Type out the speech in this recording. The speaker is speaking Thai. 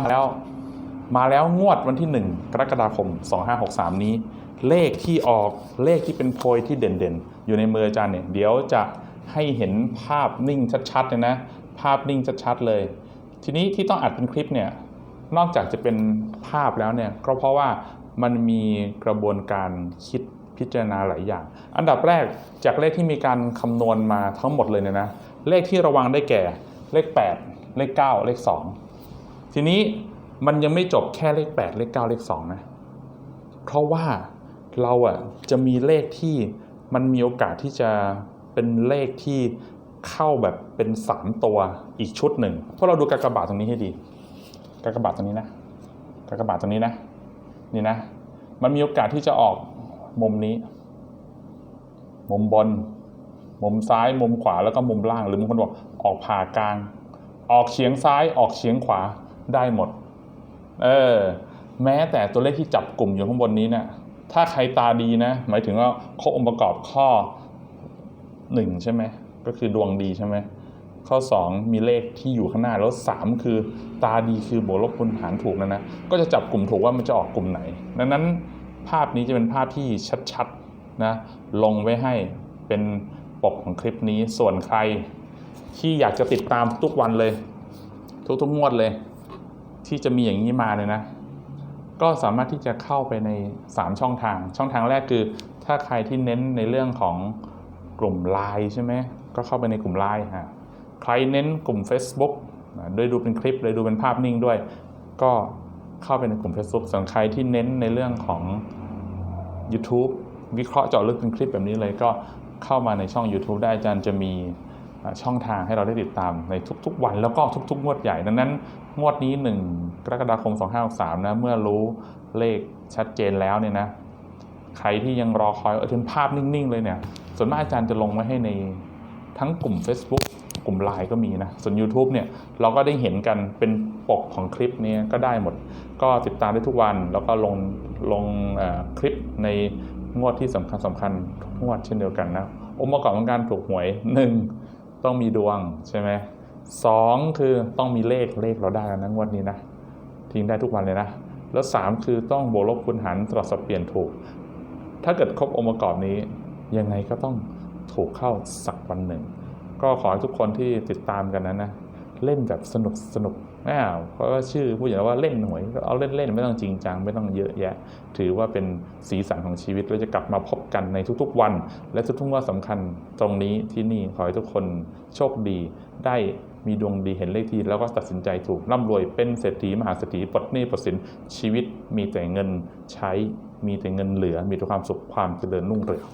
มาแล้วมาแล้วงวดวันที่ 1 กรกฎาคม 2563 นี้ เลขที่ออกเลขที่เป็นโพยที่เด่นๆ อยู่ในมืออาจารย์เนี่ยเดี๋ยวจะให้เห็นภาพนิ่งชัดๆเลยนะ ภาพนิ่งชัดๆเลย ทีนี้ที่ต้องอัดเป็นคลิปเนี่ยนอกจากจะเป็นภาพแล้วเนี่ยก็เพราะว่ามันมีกระบวนการคิดพิจารณาหลายอย่าง อันดับแรกจากเลขที่มีการคำนวณมาทั้งหมดเลยเนี่ยนะเลขที่ระวังได้แก่เลข 8 เลข 9 เลข 2 ทีนี้มันยังไม่จบแค่เลข 8 เลข 9 เลข 2 นะ เพราะว่าเราอะจะมีเลขที่มันมีโอกาสที่จะเป็นเลขที่เข้าแบบเป็น 3 ตัวอีกชุดหนึ่ง เพราะเราดูกากบาทตรงนี้ให้ดี กากบาทตรงนี้นะ กากบาทตรงนี้นะ นี่นะ มันมีโอกาสที่จะออกมุมนี้ มุมบน มุมซ้าย มุมขวา แล้วก็มุมล่าง หรือบางคนบอกออกผ่ากลาง ออกเฉียงซ้าย ออกเฉียงขวา ได้หมด เออ แม้แต่ตัวเลขที่จับกลุ่มอยู่ข้างบนนี้เนี่ย ถ้าใครตาดีนะ หมายถึงว่าครบองค์ประกอบข้อหนึ่งใช่ไหม ก็คือดวงดีใช่ไหม ข้อ 2 มีเลขที่อยู่ข้างหน้า แล้ว 3 คือตาดีคือบวกลบคูณหารถูกนะนะ ก็จะจับกลุ่มถูกว่ามันจะออกกลุ่มไหน ดังนั้นภาพนี้จะเป็นภาพที่ชัดๆนะ ลงไว้ให้เป็นปกของคลิปนี้ ส่วนใครที่อยากจะติดตามทุกวันเลย ทุกๆงวดเลย ที่จะมีอย่างนี้มาเลยนะ ก็สามารถที่จะเข้าไปใน 3 ช่องทาง ช่องทางแรกคือ ถ้าใครที่เน้นในเรื่องของกลุ่มไลน์ใช่ไหมก็เข้าไปในกลุ่มไลน์ฮะใครเน้นกลุ่ม Facebook ด้วยดูเป็นคลิปเลยดูเป็นภาพนิ่งด้วย ก็เข้าไปในกลุ่ม Facebook ส่วนใครที่เน้นในเรื่องของ YouTube วิเคราะห์เจาะลึกเป็นคลิปแบบนี้เลยก็เข้ามาในช่อง YouTube ได้อาจารย์จะมี ช่องทางให้เราได้ติดตามในทุกๆ วันแล้วก็ทุก ๆ งวดใหญ่ดังนั้น งวดนี้ 1 กรกฎาคม 2563นะเมื่อรู้เลขชัดเจนแล้วเนี่ยนะใครที่ยังรอคอยเออเป็นภาพนิ่ง ๆ เลยเนี่ย ส่วนมากอาจารย์จะลงไว้ให้ในทั้งกลุ่ม Facebook กลุ่มไลน์ก็มีนะ ส่วน YouTube เนี่ย เราก็ได้เห็นกันเป็นปกของคลิปนี้ก็ได้หมด ก็ติดตามได้ทุกวัน แล้วก็ลงลงคลิปในงวดที่สำคัญสำคัญทุกงวดเช่นเดียวกันนะ องค์ประกอบของการถูกหวย 1 ต้องมีดวงใช่ไหมสองคือต้องมีเลขเลขเราได้แล้วนะงวดนี้นะทิ้งได้ทุกวันเลยนะ แล้ว 3 คือต้องบวกลบคูณหารสลับสับเปลี่ยนถูก ถ้าเกิดครบองค์ประกอบนี้ ยังไงก็ต้องถูกเข้าสักวันหนึ่ง ก็ขอให้ทุกคนที่ติดตามกันนั้นนะ เล่นแบบสนุกสนุก อ้าวเพราะว่าชื่อพูดอย่างว่าเล่นหวยก็เอาเล่นเล่นๆไม่ต้องจริงจังไม่ต้องเยอะแยะ ถือว่าเป็นสีสันของชีวิตเราจะกลับมาพบกันในทุกๆวัน และทุกๆวันสำคัญตรงนี้ที่นี่ขอให้ทุกคนโชคดี ได้มีดวงดีเห็นเลขที่แล้วก็ตัดสินใจถูกร่ำรวยเป็นเศรษฐีมหาเศรษฐีปลดหนี้ปลดสินชีวิตมีแต่เงินใช้มีแต่เงินเหลือ มีแต่ความสุขความเจริญรุ่งเรือง